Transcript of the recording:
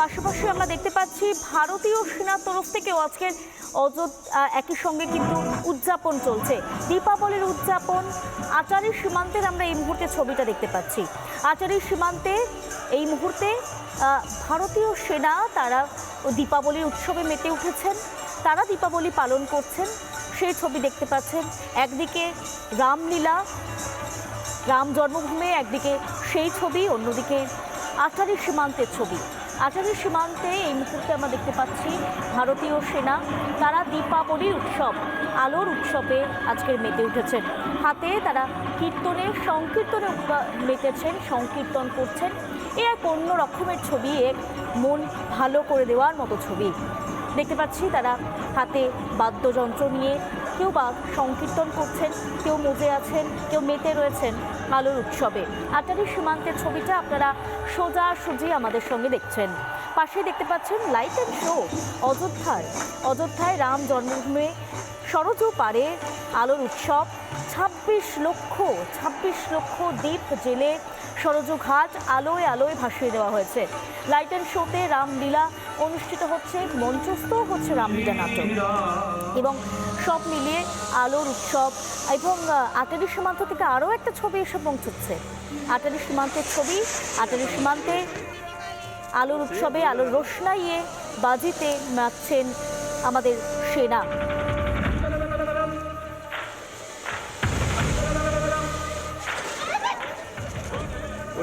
পাশাপাশি আমরা দেখতে পাচ্ছি ভারতীয় সেনার তরফ থেকেও আজকের অযোধ্যা একই সঙ্গে কিন্তু উদযাপন চলছে। দীপাবলির উদযাপন, আচারি সীমান্তের আমরা এই মুহূর্তে ছবিটা দেখতে পাচ্ছি। আচারি সীমান্তে এই মুহূর্তে ভারতীয় সেনা, তারা দীপাবলির উৎসবে মেতে উঠেছেন, তারা দীপাবলি পালন করছেন। সেই ছবি দেখতে পাচ্ছেন, একদিকে রামলীলা, রাম জন্মভূমি, একদিকে সেই ছবি, অন্যদিকে আচারি সীমান্তের ছবি। আচারি সীমান্তে এই মুহূর্তে আমরা দেখতে পাচ্ছি ভারতীয় সেনা, তারা দীপাবলির উৎসব, আলোর উৎসবে আজকের মেতে উঠেছেন। হাতে তারা কীর্তনে, সংকীর্তনে মেতেছেন, সংকীর্তন করছেন। এ এক অন্য রকমের ছবি, এক মন ভালো করে দেওয়ার মতো ছবি। দেখতে পাচ্ছি তারা হাতে বাদ্যযন্ত্র নিয়ে কেউ বা সংকীর্তন করছেন, কেউ মজে আছেন, কেউ মেতে রয়েছেন আলোর উৎসবে। আটারি সীমান্তের ছবিটা আপনারা সোজা সুজি আমাদের সঙ্গে দেখছেন। পাশে দেখতে পাচ্ছেন লাইট অ্যান্ড শো অযোধ্যার অযোধ্যায় রাম জন্মভূমি, সরজ পারে আলোর উৎসব, ছাব্বিশ লক্ষ ছাব্বিশ লক্ষ দ্বীপ জেলে সরজ ঘাট আলোয় আলোয় ভাসিয়ে দেওয়া হয়েছে। লাইট অ্যান্ড শোতে রামলীলা অনুষ্ঠিত হচ্ছে মঞ্চস্থ হচ্ছে রামলীলা নাটক। এবং সব মিলিয়ে আলোর উৎসব এবং আটারি সীমান্ত থেকে আরও একটা ছবি এসে পৌঁছচ্ছে। আটারি সীমান্তের ছবি আটারি সীমান্তে আলোর উৎসবে আলোর রোশনাইয়ে বাজিতে নাচছেন আমাদের সেনা। वो